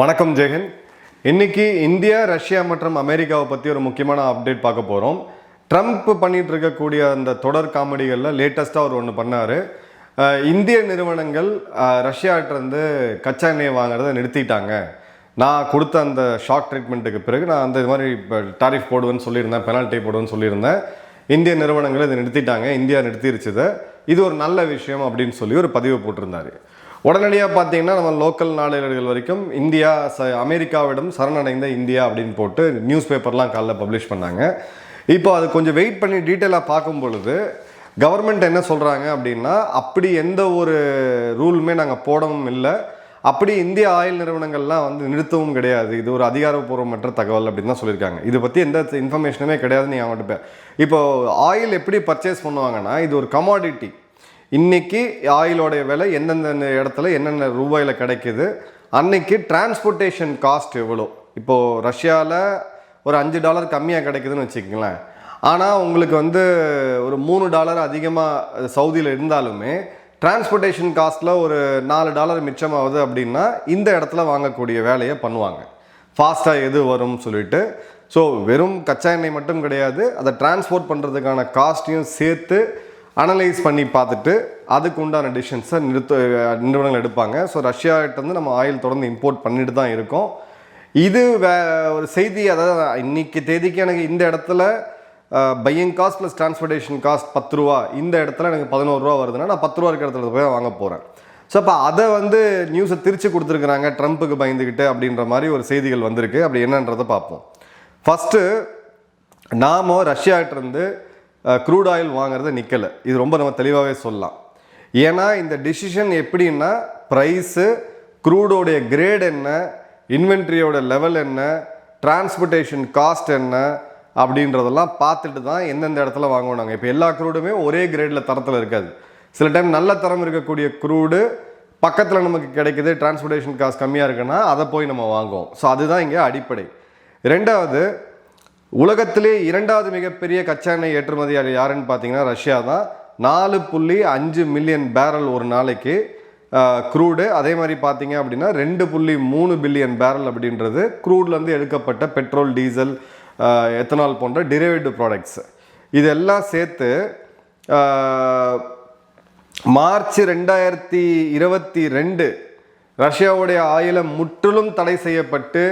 வணக்கம் ஜெகன். இன்னைக்கு India Russia மற்றும் அமெரிக்காவை பற்றி ஒரு முக்கியமான அப்டேட் பார்க்க போகிறோம் ட்ரம்ப் பண்ணிட்டு இருக்கக்கூடிய அந்த தொடர் காமெடிகளில் லேட்டஸ்ட்டாக அவர் ஒன்று பண்ணார். இந்திய நிறுவனங்கள் ரஷ்யாட்டிருந்து கச்சா எண்ணெயை வாங்குறதை நிறுத்திட்டாங்க. நான் கொடுத்த அந்த ஷாக் ட்ரீட்மெண்ட்டுக்கு பிறகு நான் அந்த இது மாதிரி இப்போ டாரிஃப் போடுவேன்னு சொல்லியிருந்தேன் பெனால்ட்டி போடுவேன்னு சொல்லியிருந்தேன். இந்திய நிறுவனங்கள் இதை நிறுத்திட்டாங்க இந்தியா நிறுத்திருச்சுது இது ஒரு நல்ல விஷயம் அப்படின்னு சொல்லி ஒரு பதிவு போட்டிருந்தாரு. உடனடியாக பார்த்தீங்கன்னா நம்ம லோக்கல் நாளேடுகள் வரைக்கும் இந்தியா ச அமெரிக்காவிடம் சரணடைந்த இந்தியா அப்படின்னு போட்டு நியூஸ் பேப்பர்லாம் காலைல பப்ளிஷ் பண்ணாங்க. இப்போ அது கொஞ்சம் வெயிட் பண்ணி டீட்டெயிலாக பார்க்கும் பொழுது கவர்மெண்ட் என்ன சொல்கிறாங்க அப்படின்னா அப்படி எந்த ஒரு ரூலுமே நாங்கள் போடவும் இல்லை. அப்படி இந்திய ஆயில் நிறுவனங்கள்லாம் வந்து நிறுத்தவும் கிடையாது. இது ஒரு அதிகாரப்பூர்வமற்ற தகவல் அப்படின்னு தான் சொல்லியிருக்காங்க. இதை பற்றி எந்த இன்ஃபர்மேஷனுமே கிடையாது நீங்கள் அவங்ககிட்ட இப்போ ஆயில் எப்படி பர்ச்சேஸ் பண்ணுவாங்கன்னா இது ஒரு கமாடிட்டி இன்னைக்கு ஆயிலோடைய விலை எந்தெந்த இடத்துல என்னென்ன ரூபாயில் கிடைக்குது? அன்னைக்கு டிரான்ஸ்போர்ட்டேஷன் காஸ்ட் எவ்வளோ? இப்போது ரஷ்யாவில் ஒரு அஞ்சு டாலர் கம்மியாக கிடைக்குதுன்னு வச்சுக்கங்களேன். ஆனால் உங்களுக்கு வந்து ஒரு மூணு டாலர் அதிகமாக சவுதியில் இருந்தாலுமே டிரான்ஸ்போர்ட்டேஷன் காஸ்ட்டில் ஒரு நாலு டாலர் மிச்சமாகுது அப்படின்னா இந்த இடத்துல வாங்கக்கூடிய வேலையை பண்ணுவாங்க. ஃபாஸ்ட்டாக எது வரும்னு சொல்லிட்டு. ஸோ வெறும் கச்சா எண்ணெய் மட்டும் கிடையாது. அதை டிரான்ஸ்போர்ட் பண்ணுறதுக்கான காஸ்ட்டையும் சேர்த்து அனலைஸ் பண்ணி பார்த்துட்டு அதுக்கு உண்டான டிசிஷன்ஸை நிறுத்த நிறுவனங்கள் எடுப்பாங்க. ஸோ ரஷ்யாகிட்டேருந்து நம்ம ஆயில் தொடர்ந்து இம்போர்ட் பண்ணிட்டு தான் இருக்கோம். இது வே ஒரு செய்தி அதாவது இன்னைக்கு தேதிக்கு எனக்கு இந்த இடத்துல buying cost plus transportation cost பத்து ரூபா இந்த இடத்துல எனக்கு பதினோரு ரூபா வருதுன்னா நான் பத்து ரூபா இருக்கிற இடத்துல போய் வாங்க போகிறேன் ஸோ அப்போ அதை வந்து நியூஸை திரிச்சு கொடுத்துருக்குறாங்க ட்ரம்ப்புக்கு பயந்துக்கிட்டு அப்படின்ற மாதிரி ஒரு செய்திகள் வந்திருக்கு. அப்படி என்னன்றதை பார்ப்போம். ஃபஸ்ட்டு நாம ரஷ்யாகிட்டேருந்து க்ரூட் ஆயில் வாங்குறத நிற்கலை இது ரொம்ப நம்ம தெளிவாகவே சொல்லலாம். ஏன்னா இந்த டிசிஷன் எப்படின்னா ப்ரைஸு க்ரூடோடைய கிரேட் என்ன இன்வென்ட்ரியோட லெவல் என்ன டிரான்ஸ்போர்ட்டேஷன் காஸ்ட் என்ன அப்படின்றதெல்லாம் பார்த்துட்டு தான் எந்தெந்த இடத்துல வாங்குவாங்க இப்போ எல்லா க்ரூடுமே ஒரே கிரேடில் தரத்தில் இருக்காது. சில டைம் நல்ல தரம் இருக்கக்கூடிய க்ரூடு பக்கத்தில் நமக்கு கிடைக்குது டிரான்ஸ்போர்ட்டேஷன் காஸ்ட் கம்மியாக இருக்குன்னா அதை போய் நம்ம வாங்குவோம். ஸோ அதுதான் இங்கே அடிப்படை. ரெண்டாவது உலகத்திலே இரண்டாவது மிகப்பெரிய கச்சா எண்ணெய் ஏற்றுமதியாளர் யாருன்னு பார்த்தீங்கன்னா ரஷ்யா தான். நாலு புள்ளி அஞ்சு மில்லியன் பேரல் ஒரு நாளைக்கு க்ரூடு அதே மாதிரி பார்த்தீங்க அப்படின்னா ரெண்டு புள்ளி மூணு பில்லியன் பேரல் அப்படின்றது க்ரூட்லேருந்து எடுக்கப்பட்ட பெட்ரோல் டீசல் எத்தனால் போன்ற டெரிவேட்டிவ் ப்ராடக்ட்ஸ் இதெல்லாம் சேர்த்து மார்ச் ரெண்டாயிரத்தி இருபத்தி ரெண்டு ரஷ்யாவுடைய ஆயிலம் முற்றிலும் தடை செய்யப்பட்டு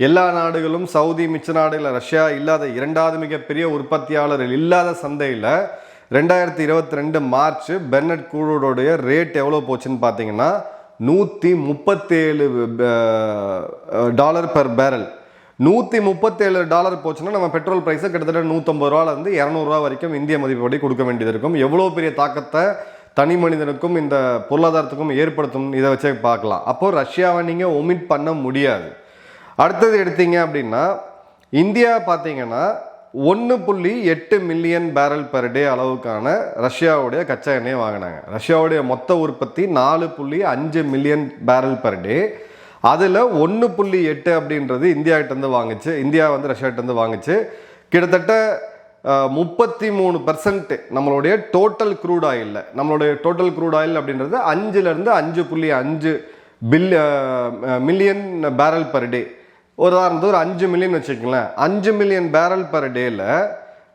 எல்லா நாடுகளும் சவுதி மிச்ச நாடுகள் ரஷ்யா இல்லாத இரண்டாவது மிகப்பெரிய உற்பத்தியாளர்கள் இல்லாத சந்தையில் ரெண்டாயிரத்தி இருபத்தி ரெண்டு மார்ச் பெர்னட் கூடோடைய ரேட் எவ்வளோ போச்சுன்னு பார்த்தீங்கன்னா நூற்றி முப்பத்தேழு டாலர் பெர் பேரல். நூற்றி முப்பத்தேழு டாலர் போச்சுன்னா நம்ம பெட்ரோல் ப்ரைஸை கிட்டத்தட்ட நூற்றம்பது ரூபாலேருந்து இரநூறுவா வரைக்கும் இந்திய மதிப்புப்படி கொடுக்க வேண்டியது இருக்கும். எவ்வளோ பெரிய தாக்கத்தை தனி மனிதனுக்கும் இந்த பொருளாதாரத்துக்கும் ஏற்படுத்தும் இதை வச்சே பார்க்கலாம். அப்போ ரஷ்யாவை நீங்கள் ஒமிட் பண்ண முடியாது. அடுத்தது எடுத்தீங்க அப்படின்னா இந்தியா பார்த்தீங்கன்னா ஒன்று புள்ளி எட்டு மில்லியன் பேரல் பெர் டே அளவுக்கான ரஷ்யாவுடைய கச்சா எண்ணெயை வாங்கினாங்க. ரஷ்யாவுடைய மொத்த உற்பத்தி நாலு புள்ளி அஞ்சு மில்லியன் பேரல் பெர் டே அதில் ஒன்று புள்ளி எட்டு அப்படின்றது இந்தியாகிட்டேருந்து வாங்குச்சு. இந்தியா வந்து ரஷ்யாகிட்டேருந்து வாங்குச்சு. கிட்டத்தட்ட முப்பத்தி மூணு பர்சன்ட் நம்மளுடைய டோட்டல் க்ரூட் ஆயிலில் நம்மளுடைய டோட்டல் க்ரூட் ஆயில் அப்படின்றது அஞ்சுலேருந்து அஞ்சு புள்ளி அஞ்சு பில் மில்லியன் பேரல் பர் டே ஒரு உதாரணத்துக்கு ஒரு அஞ்சு மில்லியன் வச்சுக்கங்களேன். அஞ்சு மில்லியன் பேரல் பர் டேயில்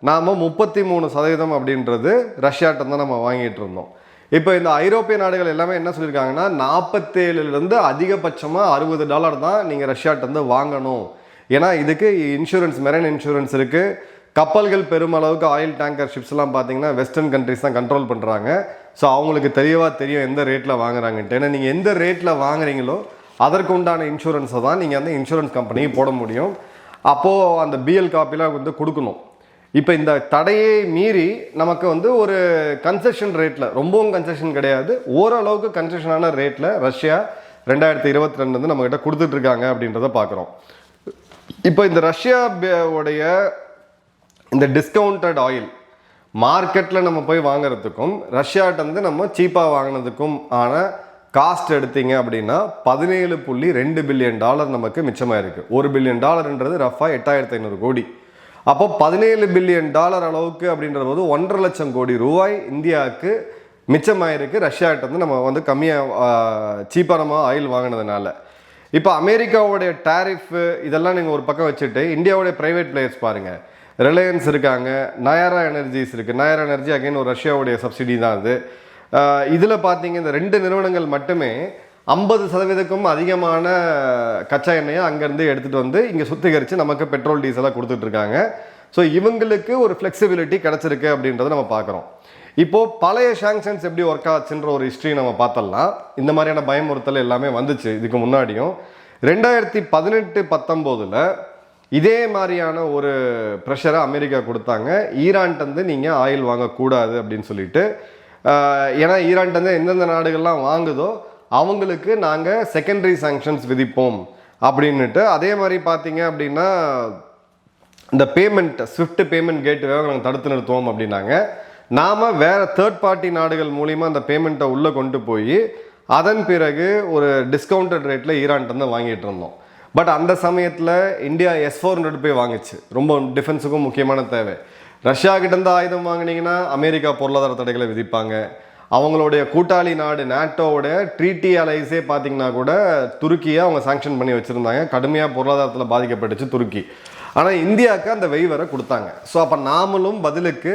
நாம் முப்பத்தி மூணு சதவீதம் அப்படின்றது ரஷ்யாட்ட தான் நம்ம வாங்கிட்டு இருந்தோம். இப்போ இந்த ஐரோப்பிய நாடுகள் எல்லாமே என்ன சொல்லியிருக்காங்கன்னா நாற்பத்தேழுலேருந்து அதிகபட்சமாக அறுபது டாலர் தான் நீங்கள் ரஷ்யாட்டேருந்து வாங்கணும். ஏன்னா இதுக்கு இன்சூரன்ஸ் மெரைன் இன்சூரன்ஸ் இருக்குது கப்பல்கள் பெருமளவுக்கு ஆயில் டேங்கர் ஷிப்ஸ்லாம் பார்த்தீங்கன்னா வெஸ்டர்ன் கண்ட்ரிஸ் தான் கண்ட்ரோல் பண்ணுறாங்க ஸோ அவங்களுக்கு தெளிவாக தெரியும் எந்த ரேட்டில் வாங்குறாங்கன்ட்டு. ஏன்னா நீங்கள் எந்த ரேட்டில் வாங்குறீங்களோ அதற்கு உண்டான இன்சூரன்ஸை தான் நீங்கள் வந்து இன்சூரன்ஸ் கம்பெனிக்கு போட முடியும். அப்போது அந்த பிஎல் காப்பிலாம் வந்து கொடுக்கணும். இப்போ இந்த தடையை மீறி நமக்கு வந்து ஒரு கன்செஷன் ரேட்டில் ரொம்பவும் கன்செஷன் கிடையாது. ஓரளவுக்கு கன்செஷனான ரேட்டில் ரஷ்யா ரெண்டாயிரத்தி இருபத்தி ரெண்டு வந்து நம்மக்கிட்ட கொடுத்துட்ருக்காங்க அப்படின்றத பார்க்குறோம் இப்போ இந்த ரஷ்யா உடைய இந்த டிஸ்கவுண்டட் ஆயில் மார்க்கெட்டில் நம்ம போய் வாங்குறதுக்கும் ரஷ்யாட்ட வந்து நம்ம சீப்பாக வாங்கினதுக்கும் ஆன காஸ்ட் எடுத்தீங்க அப்படின்னா பதினேழு புள்ளி ரெண்டு பில்லியன் டாலர் நமக்கு மிச்சமாக இருக்குது ஒரு பில்லியன் டாலர்ன்றது ரஃபாக எட்டாயிரத்தி ஐநூறு கோடி. அப்போ பதினேழு பில்லியன் டாலர் அளவுக்கு அப்படின்ற போது ஒன்றரை லட்சம் கோடி ரூபாய் இந்தியாவுக்கு மிச்சமாயிருக்கு. ரஷ்யாட்ட வந்து நம்ம வந்து கம்மியாக சீப்பானமாக ஆயில் வாங்கினதுனால. இப்போ அமெரிக்காவுடைய டாரிஃப் இதெல்லாம் நீங்கள் ஒரு பக்கம் வச்சுட்டு இந்தியாவுடைய ப்ரைவேட் பிளேயர்ஸ் பாருங்கள் ரிலையன்ஸ் இருக்காங்க நயரா எனர்ஜிஸ் இருக்குது நயரா எனர்ஜி அகைன் ஒரு ரஷ்யாவுடைய சப்சிடி தான் அது. இதில் பார்த்தீங்க இந்த ரெண்டு நிறுவனங்கள் மட்டுமே ஐம்பது சதவீதக்கும் அதிகமான கச்சா எண்ணெயை அங்கேருந்து எடுத்துகிட்டு வந்து இங்கே சுத்திகரித்து நமக்கு பெட்ரோல் டீசலாக கொடுத்துட்ருக்காங்க ஸோ இவங்களுக்கு ஒரு ஃப்ளெக்சிபிலிட்டி கிடச்சிருக்கு அப்படின்றத நம்ம பார்க்குறோம் இப்போது பழைய சாங்ஷன்ஸ் எப்படி ஒர்க் ஆச்சுன்ற ஒரு ஹிஸ்ட்ரி நம்ம பார்த்தலாம். இந்த மாதிரியான பயமுறுத்தல் எல்லாமே வந்துச்சு இதுக்கு முன்னாடியும். ரெண்டாயிரத்தி பதினெட்டு பத்தொம்போதில் இதே மாதிரியான ஒரு ப்ரெஷரை அமெரிக்கா கொடுத்தாங்க. ஈரான்ட்டேருந்து நீங்கள் ஆயில் வாங்கக்கூடாது அப்படின்னு சொல்லிட்டு ஏன்னா ஈரான்ட்டேருந்து எந்தெந்த நாடுகள்லாம் வாங்குதோ அவங்களுக்கு நாங்கள் செகண்டரி சாங்ஷன்ஸ் விதிப்போம் அப்படின்னுட்டு. அதே மாதிரி பார்த்தீங்க அப்படின்னா இந்த பேமெண்ட் ஸ்விஃப்ட் பேமெண்ட் கேட்வே நாங்கள் தடுத்து நிறுத்துவோம் அப்படின்னாங்க. நாம் வேறு தேர்ட் பார்ட்டி நாடுகள் மூலிமா அந்த பேமெண்ட்டை உள்ளே கொண்டு போய் அதன் பிறகு ஒரு டிஸ்கவுண்டட் ரேட்டில் ஈரான்ட்டு வாங்கிட்டு இருந்தோம். பட் அந்த சமயத்தில் இந்தியா எஸ் ஃபோர் ஹண்ட்ரட் போய் வாங்குச்சு. ரொம்ப டிஃபென்ஸுக்கும் முக்கியமான தேவை. ரஷ்யா கிட்டேருந்து ஆயுதம் வாங்கினீங்கன்னா அமெரிக்கா பொருளாதார தடைகளை விதிப்பாங்க. அவங்களுடைய கூட்டாளி நாடு நாட்டோவோட ட்ரீட்டி அலைஸே பார்த்தீங்கன்னா கூட துருக்கியை அவங்க சாங்ஷன் பண்ணி வச்சுருந்தாங்க. கடுமையாக பொருளாதாரத்தில் பாதிக்கப்பட்டுச்சு துருக்கி. ஆனால் இந்தியாவுக்கு அந்த வெய்வரை கொடுத்தாங்க. ஸோ அப்போ நாமளும் பதிலுக்கு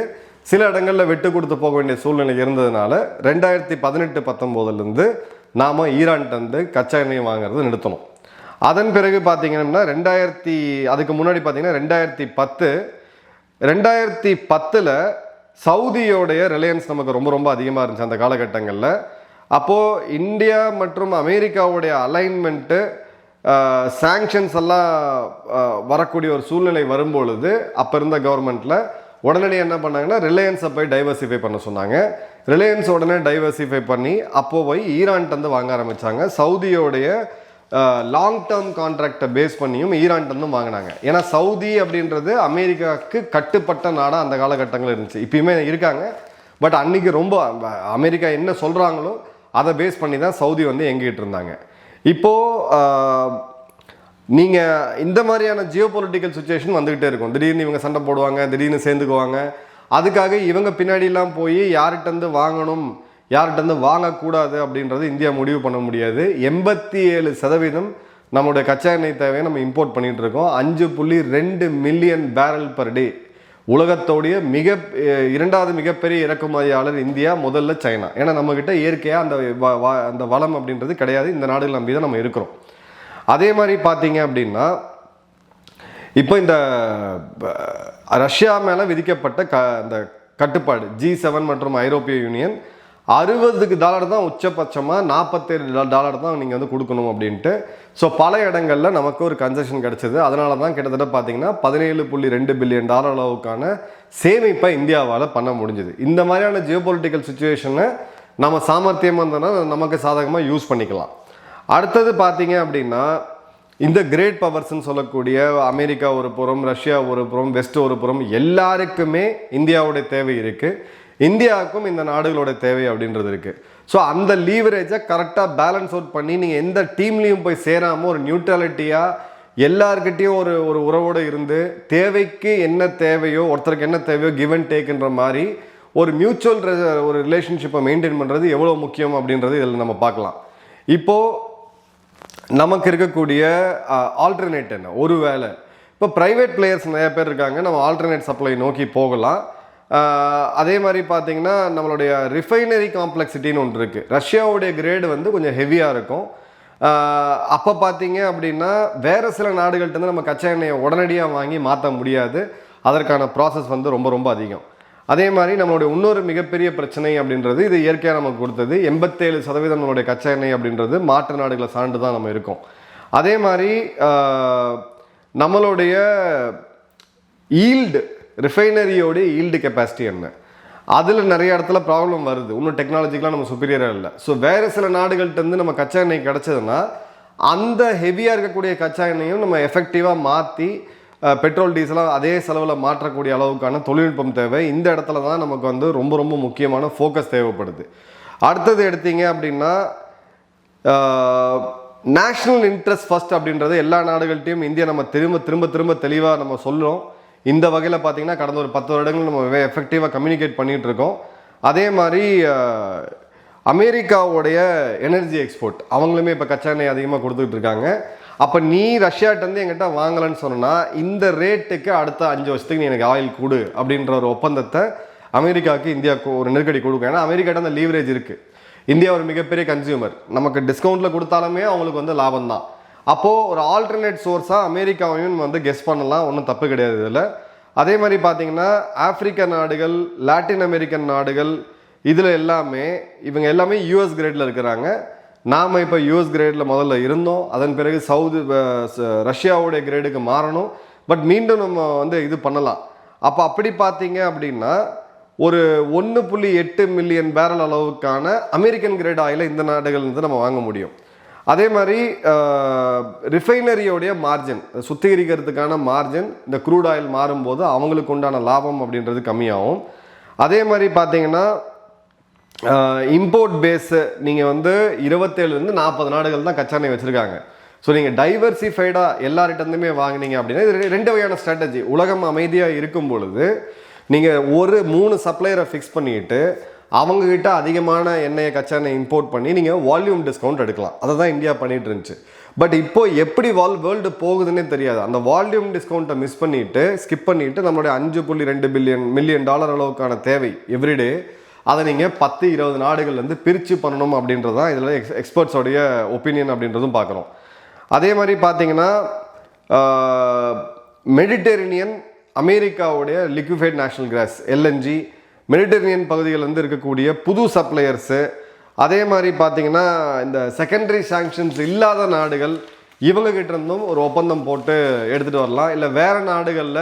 சில இடங்களில் விட்டு கொடுத்து போக வேண்டிய சூழ்நிலை இருந்ததுனால ரெண்டாயிரத்தி பதினெட்டு பத்தொம்போதுலேருந்து நாம் ஈரான்கிட்டருந்து கச்சா எண்ணெய் வாங்குறது நிறுத்தணும். அதன் பிறகு பார்த்தீங்கன்னா ரெண்டாயிரத்தி அதுக்கு முன்னாடி பார்த்தீங்கன்னா ரெண்டாயிரத்தி பத்து ரெண்டாயிரத்தி பத்தில் சவுதியோடைய ரிலையன்ஸ் நமக்கு ரொம்ப ரொம்ப அதிகமாக இருந்துச்சு அந்த காலகட்டங்களில். அப்போது இந்தியா மற்றும் அமெரிக்காவுடைய அலைன்மெண்ட்டு சாங்ஷன்ஸ் எல்லாம் வரக்கூடிய ஒரு சூழ்நிலை வரும்பொழுது அப்போ இருந்த கவர்மெண்ட்டில் உடனடி என்ன பண்ணாங்கன்னா ரிலையன்ஸை போய் டைவர்சிஃபை பண்ண சொன்னாங்க. ரிலையன்ஸ் உடனே டைவர்சிஃபை பண்ணி அப்போ போய் ஈரான்ட்டு வாங்க ஆரம்பித்தாங்க சவுதியோடைய லாங் டேர்ம் கான்ட்ராக்டை பேஸ் பண்ணியும் ஈரான்ட்டு வாங்கினாங்க. ஏன்னா சவுதி அப்படின்றது அமெரிக்காவுக்கு கட்டுப்பட்ட நாடாக அந்த காலகட்டங்கள் இருந்துச்சு. இப்பயுமே இருக்காங்க. பட் அன்னைக்கு ரொம்ப அமெரிக்கா என்ன சொல்கிறாங்களோ அதை பேஸ் பண்ணி தான் சவுதி வந்து எங்கிட்டு இருந்தாங்க. இப்போது நீங்கள் இந்த மாதிரியான ஜியோ பொலிட்டிக்கல் சுச்சுவேஷன் வந்துக்கிட்டே இருக்கும். திடீர்னு இவங்க சண்டை போடுவாங்க திடீர்னு சேர்ந்துக்குவாங்க. அதுக்காக இவங்க பின்னாடிலாம் போய் யார்கிட்டருந்து வாங்கணும் யார்கிட்டருந்து வாங்கக்கூடாது அப்படின்றது இந்தியா முடிவு பண்ண முடியாது. எண்பத்தி ஏழு சதவீதம் நம்மளுடைய கச்சா எண்ணெய் தேவையை நம்ம இம்போர்ட் பண்ணிகிட்டு இருக்கோம் அஞ்சு புள்ளி ரெண்டு மில்லியன் பேரல் பர் டே உலகத்தோடைய மிக இரண்டாவது மிகப்பெரிய இறக்குமதியாளர் இந்தியா முதல்ல சைனா. ஏன்னா நம்மக்கிட்ட இயற்கையாக அந்த வ- வ- அந்த வளம் அப்படின்றது கிடையாது. இந்த நாடுகள் நம்பி தான் நம்ம இருக்கிறோம். அதே மாதிரி பார்த்தீங்க அப்படின்னா இப்போ இந்த ரஷ்யா மேலே விதிக்கப்பட்ட க அந்த கட்டுப்பாடு ஜி செவன் மற்றும் ஐரோப்பிய யூனியன் அறுபதுக்கு டாலர் தான் உச்சபட்சமாக நாற்பத்தேழு டாலர் தான் நீங்கள் வந்து கொடுக்கணும் அப்படின்ட்டு. ஸோ பல இடங்களில் நமக்கு ஒரு கன்செஷன் கிடச்சிது. அதனால தான் கிட்டத்தட்ட பார்த்தீங்கன்னா பதினேழு புள்ளி ரெண்டு பில்லியன் டாலர் அளவுக்கான சேமிப்பை இந்தியாவால் பண்ண முடிஞ்சுது. இந்த மாதிரியான ஜியோ பொலிட்டிக்கல் சுச்சுவேஷனை நம்ம சாமர்த்தியமாக இருந்தோம்னா நமக்கு சாதகமாக யூஸ் பண்ணிக்கலாம். அடுத்தது பார்த்தீங்க அப்படின்னா இந்த கிரேட் பவர்ஸ்ன்னு சொல்லக்கூடிய அமெரிக்கா ஒரு புறம் ரஷ்யா ஒரு புறம் வெஸ்ட் ஒரு புறம் எல்லாருக்குமே இந்தியாவுடைய தேவை இருக்குது இந்தியாவுக்கும் இந்த நாடுகளோட தேவை அப்படின்றது இருக்குது ஸோ அந்த லீவரேஜை கரெக்டாக பேலன்ஸ் அவுட் பண்ணி நீங்கள் எந்த டீம்லேயும் போய் சேராமல் ஒரு நியூட்ரலிட்டியாக எல்லார்கிட்டேயும் ஒரு ஒரு உறவோடு இருந்து தேவைக்கு என்ன தேவையோ ஒருத்தருக்கு என்ன தேவையோ கிவ் அண்ட் டேக்குன்ற மாதிரி ஒரு மியூச்சுவல் ஒரு ரிலேஷன்ஷிப்பை மெயின்டைன் பண்ணுறது எவ்வளோ முக்கியம் அப்படின்றது இதில் நம்ம பார்க்கலாம். இப்போது நமக்கு இருக்கக்கூடிய ஆல்டர்னேட் என்ன? ஒரு வேலை இப்போ ப்ரைவேட் பிளேயர்ஸ் நிறைய பேர் இருக்காங்க. நம்ம ஆல்டர்னேட் சப்ளை நோக்கி போகலாம். அதே மாதிரி பார்த்தீங்கன்னா நம்மளுடைய ரிஃபைனரி காம்ப்ளெக்சிட்டின்னு ஒன்று இருக்குது ரஷ்யாவுடைய கிரேடு வந்து கொஞ்சம் ஹெவியாக இருக்கும். அப்போ பார்த்தீங்க அப்படின்னா வேறு சில நாடுகள்கிட்ட நம்ம கச்சா எண்ணெயை உடனடியாக வாங்கி மாற்ற முடியாது. அதற்கான ப்ராசஸ் வந்து ரொம்ப ரொம்ப அதிகம். அதே மாதிரி நம்மளுடைய இன்னொரு மிகப்பெரிய பிரச்சனை அப்படின்றது இது இயற்கையாக நமக்கு கொடுத்தது. எண்பத்தேழு சதவீதம் நம்மளுடைய கச்சா எண்ணெய் அப்படின்றது மாற்று நாடுகளை சார்ந்து தான் நம்ம இருக்கோம். அதே மாதிரி நம்மளுடைய ஈல்டு ரிஃபைனரியோட ஈல்டு கெப்பாசிட்டி என்ன? அதில் நிறைய இடத்துல ப்ராப்ளம் வருது. இன்னும் டெக்னாலஜிக்கெலாம் நம்ம சுப்பீரியராக இல்லை. ஸோ வேறு சில நாடுகள்கிட்டருந்து நம்ம கச்சா எண்ணெய் கிடச்சதுன்னா அந்த ஹெவியாக இருக்கக்கூடிய கச்சா எண்ணெயும் நம்ம எஃபெக்டிவாக மாற்றி பெட்ரோல் டீசலாக அதே செலவில் மாற்றக்கூடிய அளவுக்கான தொழில்நுட்பம் தேவை. இந்த இடத்துல தான் நமக்கு வந்து ரொம்ப ரொம்ப முக்கியமான ஃபோக்கஸ் தேவைப்படுது. அடுத்தது எடுத்தீங்க அப்படின்னா நேஷ்னல் இன்ட்ரெஸ்ட் ஃபஸ்ட் அப்படின்றது எல்லா நாடுகள்கிட்டையும் இந்தியா நம்ம திரும்ப திரும்ப திரும்ப தெளிவாக நம்ம சொல்கிறோம் இந்த வகையில் பார்த்தீங்கன்னா கடந்த ஒரு பத்து வருடங்கள் நம்ம எஃபெக்டிவாக கம்யூனிகேட் பண்ணிகிட்டு இருக்கோம். அதே மாதிரி அமெரிக்காவுடைய எனர்ஜி எக்ஸ்போர்ட் அவங்களுமே இப்போ கச்சா எண்ணெய் அதிகமாக கொடுத்துட்டு இருக்காங்க. அப்போ நீ ரஷ்யாட்டேருந்து எங்கிட்ட வாங்கலன்னு சொன்னால் இந்த ரேட்டுக்கு அடுத்த அஞ்சு வருஷத்துக்கு நீ எனக்கு ஆயில் கொடு அப்படின்ற ஒரு ஒப்பந்தத்தை அமெரிக்காவுக்கு இந்தியாவுக்கு ஒரு நெருக்கடி கொடுக்கும். ஏன்னா அமெரிக்காட்ட அந்த லீவரேஜ் இருக்குது இந்தியா ஒரு மிகப்பெரிய கன்சியூமர் நமக்கு டிஸ்கவுண்ட்டில் கொடுத்தாலுமே அவங்களுக்கு வந்து லாபம் தான் அப்போது ஒரு ஆல்டர்னேட் சோர்ஸாக அமெரிக்காவையும் வந்து கெஸ் பண்ணலாம் ஒன்றும் தப்பு கிடையாது இதில். அதே மாதிரி பார்த்தீங்கன்னா ஆப்பிரிக்க நாடுகள் லாட்டின் அமெரிக்கன் நாடுகள் இதில் எல்லாமே இவங்க எல்லாமே யூஎஸ் கிரேடில் இருக்கிறாங்க. நாம் இப்போ யூஎஸ் கிரேடில் முதல்ல இருந்தோம். அதன் பிறகு சவுதி ச- ரஷ்யாவுடைய கிரேடுக்கு மாறணும். பட் மீண்டும் நம்ம வந்து இது பண்ணலாம். அப்போ அப்படி பார்த்தீங்க அப்படின்னா ஒரு ஒன்று புள்ளி எட்டு மில்லியன் பேரல் அளவுக்கான அமெரிக்கன் கிரேட் ஆயிலை இந்த நாடுகள் இருந்து நம்ம வாங்க முடியும். அதே மாதிரி ரிஃபைனரியோடைய மார்ஜின் சுத்திகரிக்கிறதுக்கான மார்ஜின் இந்த க்ரூட் ஆயில் மாறும்போது அவங்களுக்கு உண்டான லாபம் அப்படின்றது கம்மியாகும். அதே மாதிரி பார்த்தீங்கன்னா இம்போர்ட் பேஸு நீங்கள் வந்து இருபத்தேழுலேருந்து நாற்பது நாடுகள் தான் கச்சா எண்ணெய் வச்சுருக்காங்க ஸோ நீங்கள் டைவர்சிஃபைடாக எல்லார்கிட்டருந்துமே வாங்குனீங்க அப்படின்னா இது ரெ- ரெண்டு வகையான ஸ்ட்ராட்டஜி உலகம் அமைதியாக இருக்கும் பொழுது நீங்கள் ஒரு மூணு சப்ளையரை ஃபிக்ஸ் பண்ணிக்கிட்டு அவங்கக்கிட்ட அதிகமான எண்ணெயை கச்சா எண்ணெய் இம்போர்ட் பண்ணி நீங்கள் வால்யூம் டிஸ்கவுண்ட் எடுக்கலாம். அதை தான் இந்தியா பண்ணிட்டு இருந்துச்சு. பட் இப்போ எப்படி வால் வேர்ல்டு போகுதுன்னே தெரியாது. அந்த வால்யூம் டிஸ்கவுண்ட்டை மிஸ் பண்ணிட்டு ஸ்கிப் பண்ணிட்டு நம்மளுடைய அஞ்சு புள்ளி ரெண்டு பில்லியன் மில்லியன் டாலர் அளவுக்கான தேவை எவ்ரிடே அதை நீங்கள் பத்து இருபது நாடுகள்லேருந்து பிரித்து பண்ணணும் அப்படின்றது தான் இதில் எக்ஸ் எக்ஸ்பர்ட்ஸோடைய ஒப்பீனியன் அப்படின்றதும் பார்க்குறோம். அதே மாதிரி பார்த்தீங்கன்னா மெடிட்டேரேனியன் அமெரிக்காவுடைய liquefied national gas LNG Mediterranean பகுதிகளில் இருக்கக்கூடிய புது சப்ளையர்ஸு அதே மாதிரி பார்த்தீங்கன்னா இந்த செகண்டரி சாங்ஷன்ஸ் இல்லாத நாடுகள் இவங்ககிட்ட இருந்தும் ஒரு ஒப்பந்தம் போட்டு எடுத்துகிட்டு வரலாம். இல்லை வேறு நாடுகளில்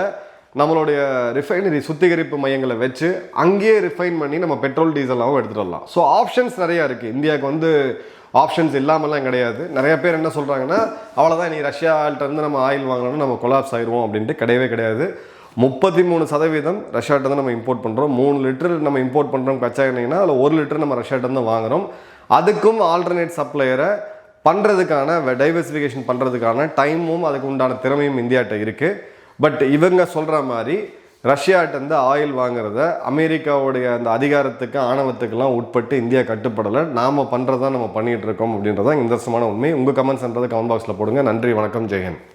நம்மளுடைய ரிஃபைனரி சுத்திகரிப்பு மையங்களை வச்சு அங்கேயே ரிஃபைன் பண்ணி நம்ம பெட்ரோல் டீசலாகவும் எடுத்துகிட்டு வரலாம். ஸோ ஆப்ஷன்ஸ் நிறையா இருக்குது இந்தியாவுக்கு வந்து ஆப்ஷன்ஸ் இல்லாமலாம் கிடையாது. நிறைய பேர் என்ன சொல்கிறாங்கன்னா அவ்வளோதான் நீ ரஷ்யால்ட்ட இருந்து நம்ம ஆயில் வாங்கணும்னு நம்ம கொலாப்ஸ் ஆயிடுவோம் அப்படின்ட்டு கிடையவே கிடையாது. முப்பத்தி மூணு சதவீதம் ரஷ்யாட்ட தான் நம்ம இம்போர்ட் பண்ணுறோம் மூணு லிட்டர் நம்ம இம்போர்ட் பண்ணுறோம் கச்சா எண்ணெய்னா அதில் ஒரு லிட்டர் நம்ம ரஷ்யாட்ட தான் வாங்குறோம். அதுக்கும் ஆல்டர்னேட் சப்ளையரை பண்ணுறதுக்கான டைவர்சிஃபிகேஷன் பண்ணுறதுக்கான டைமும் அதுக்கு உண்டான திறமையும் இந்தியாட்ட இருக்குது பட் இவங்க சொல்கிற மாதிரி ரஷ்யாட்டேருந்து ஆயில் வாங்குறத அமெரிக்காவுடைய அந்த அதிகாரத்துக்கு ஆணவத்துக்கெல்லாம் உட்பட்டு இந்தியா கட்டுப்படலை. நாம் பண்ணுறதான் நம்ம பண்ணிகிட்டு இருக்கோம் அப்படின்றதான் இந்த உண்மை. உங்கள் கமெண்ட்ஸ்ன்றதை கமெண்ட் பாக்ஸில் போடுங்க. நன்றி வணக்கம் ஜெயஹிந்த்